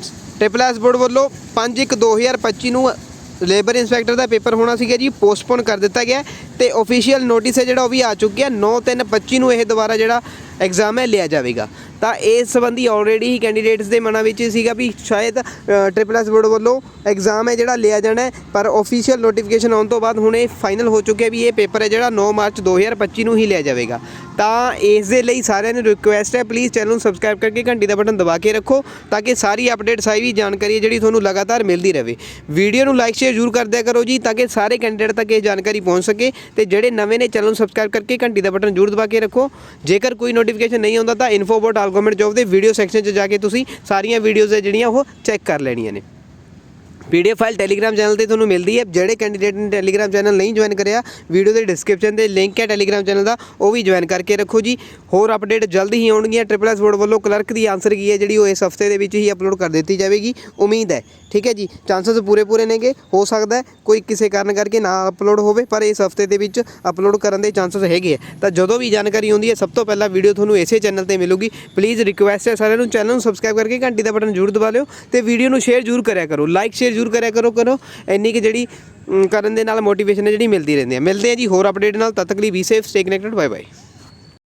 Triple S board ਵੱਲੋਂ 5/1/2025 ਨੂੰ labour inspector ਦਾ paper ਹੋਣਾ ਸੀਗਾ ਜੀ ਪੋਸਟਪੋਨ ਕਰ ਦਿੱਤਾ ਗਿਆ ਹੈ ਤੇ ਅਫੀਸ਼ੀਅਲ ਨੋਟਿਸ ਹੈ ਜਿਹੜਾ ਉਹ ਵੀ ਆ ਚੁੱਕਿਆ 9/3/25 ਨੂੰ ਇਹ ਦੁਬਾਰਾ ਜਿਹੜਾ ਐਗਜ਼ਾਮ ਹੈ ਲਿਆ ਜਾਵੇਗਾ। ਤਾਂ ਇਸ ਸੰਬੰਧੀ ਆਲਰੇਡੀ ਹੀ ਕੈਂਡੀਡੇਟਸ ਦੇ ਮਨਾਂ ਵਿੱਚ ਸੀਗਾ ਵੀ ਸ਼ਾਇਦ ਟ੍ਰਿਪਲ ਐਸ ਬੋਰਡ ਵੱਲੋਂ ਐਗਜ਼ਾਮ ਹੈ ਜਿਹੜਾ ਲਿਆ ਜਾਣਾ ਪਰ ਅਫੀਸ਼ੀਅਲ ਨੋਟੀਫਿਕੇਸ਼ਨ ਆਉਣ ਤੋਂ ਬਾਅਦ ਹੁਣ ਇਹ ਫਾਈਨਲ ਹੋ ਚੁੱਕਿਆ ਵੀ ਇਹ ਪੇਪਰ ਹੈ ਜਿਹੜਾ 9 ਮਾਰਚ 2025 ਨੂੰ ਹੀ ਲਿਆ ਜਾਵੇਗਾ। ਤਾਂ ਇਸ ਦੇ ਲਈ ਸਾਰਿਆਂ ਨੂੰ ਰਿਕੁਐਸਟ ਹੈ ਪਲੀਜ਼ ਚੈਨਲ ਨੂੰ ਸਬਸਕ੍ਰਾਈਬ ਕਰਕੇ ਘੰਟੀ ਦਾ ਬਟਨ ਦਬਾ ਕੇ ਰੱਖੋ ਤਾਂ ਕਿ ਸਾਰੀ ਅਪਡੇਟ ਸਾਰੀ ਵੀ ਜਾਣਕਾਰੀ ਹੈ ਜਿਹੜੀ ਤੁਹਾਨੂੰ ਲਗਾਤਾਰ ਮਿਲਦੀ ਰਹੇ। ਵੀਡੀਓ ਨੂੰ ਲਾਈਕ ਸ਼ੇਅਰ ਜ਼ਰੂਰ ਕਰ ਦਿਆ ਕਰੋ ਜੀ ਤਾਂ ਕਿ ਸਾਰੇ ਕੈਂਡੀਡੇਟ ਤੱਕ ਇਹ ਜਾਣਕਾਰੀ ਪਹੁੰਚ ਸਕੇ ਤੇ ਜਿਹੜੇ ਨਵੇਂ ਨੇ ਚੈਨਲ ਨੂੰ ਸਬਸਕ੍ਰਾਈਬ ਕਰਕੇ ਘੰਟੀ ਦਾ ਬਟਨ ਜ਼ਰੂਰ ਦਬਾ ਕੇ ਰੱਖੋ। ਜੇਕਰ ਕੋਈ ਨੋਟੀਫਿਕੇਸ਼ਨ ਨਹੀਂ ਆਉਂਦਾ ਤਾਂ info about all government job ਦੇ ਵੀਡੀਓ ਸੈਕਸ਼ਨ 'ਚ ਜਾ ਕੇ ਤੁਸੀਂ ਸਾਰੀਆਂ ਵੀਡੀਓਜ਼ ਹੈ ਜਿਹੜੀਆਂ ਉਹ ਚੈੱਕ ਕਰ ਲੈਣੀਆਂ ਨੇ। ਪੀਡੀਐਫ ਫਾਈਲ ਟੈਲੀਗ੍ਰਾਮ ਚੈਨਲ ਤੇ ਤੁਹਾਨੂੰ ਮਿਲਦੀ ਹੈ। ਜਿਹੜੇ ਕੈਂਡੀਡੇਟ ਨੇ ਟੈਲੀਗ੍ਰਾਮ ਚੈਨਲ ਨਹੀਂ ਜੁਆਇਨ ਕਰਿਆ ਵੀਡੀਓ ਦੇ ਡਿਸਕ੍ਰਿਪਸ਼ਨ ਤੇ ਲਿੰਕ ਹੈ ਟੈਲੀਗ੍ਰਾਮ ਚੈਨਲ ਦਾ, ਉਹ ਵੀ ਜੁਆਇਨ ਕਰਕੇ ਰੱਖੋ ਜੀ। ਹੋਰ ਅਪਡੇਟ ਜਲਦੀ ਹੀ ਆਉਣਗੀਆਂ। ਟ੍ਰਿਪਲ ਐਸ ਬੋਰਡ ਵੱਲੋਂ ਕਲਰਕ ਦੀ ਆਨਸਰ ਕੀ ਹੈ, ਜਿਹੜੀ ਉਹ ਇਸ ਹਫ਼ਤੇ ਦੇ ਵਿੱਚ ਹੀ ਅਪਲੋਡ ਕਰ ਦਿੱਤੀ ਜਾਵੇਗੀ। ਉਮੀਦ ਹੈ ਠੀਕ ਹੈ ਜੀ ਚਾਂਸਸ ਪੂਰੇ ਪੂਰੇ ਨੇਗੇ, ਹੋ ਸਕਦਾ ਕੋਈ ਕਿਸੇ ਕਾਰਨ ਕਰਕੇ ਨਾ ਅਪਲੋਡ ਹੋਵੇ, ਪਰ ਇਸ ਹਫ਼ਤੇ ਦੇ ਵਿੱਚ ਅਪਲੋਡ ਕਰਨ ਦੇ ਚਾਂਸਸ ਹੈਗੇ ਆ। ਤਾਂ ਜਦੋਂ ਵੀ ਜਾਣਕਾਰੀ ਆਉਂਦੀ ਹੈ, ਸਭ ਤੋਂ ਪਹਿਲਾਂ ਵੀਡੀਓ ਤੁਹਾਨੂੰ ਇਸੇ ਚੈਨਲ ਤੇ ਮਿਲੂਗੀ। ਪਲੀਜ਼ ਰਿਕੁਐਸਟ ਹੈ ਸਾਰਿਆਂ ਨੂੰ ਚੈਨਲ ਨੂੰ ਸਬਸਕ੍ਰਾਈਬ ਕਰਕੇ ਘੰਟੀ ਦਾ ਬਟਨ ਜ਼ਰੂਰ ਦਬਾ ਲਿਓ ਤੇ ਵੀਡੀਓ ਨੂੰ ਸ਼ੇਅਰ ਜ਼ਰੂਰ ਕਰਿਆ ਕਰੋ। ਲਾਈਕ ਸ਼ੇਅਰ ਜ਼ਰੂਰ ਕਰਿਆ ਕਰੋ ਕਰੋ। ਇੰਨੀ ਕਿ ਜਿਹੜੀ ਕਰਨ ਦੇ ਨਾਲ ਮੋਟੀਵੇਸ਼ਨ ਹੈ ਜਿਹੜੀ ਮਿਲਦੀ ਰਹਿੰਦੀ ਹੈ। ਮਿਲਦੇ ਆ ਜੀ, ਹੋਰ ਅਪਡੇਟ ਨਾਲ, ਤਦ ਤੱਕ ਲਈ ਵੀ safe stay connected bye bye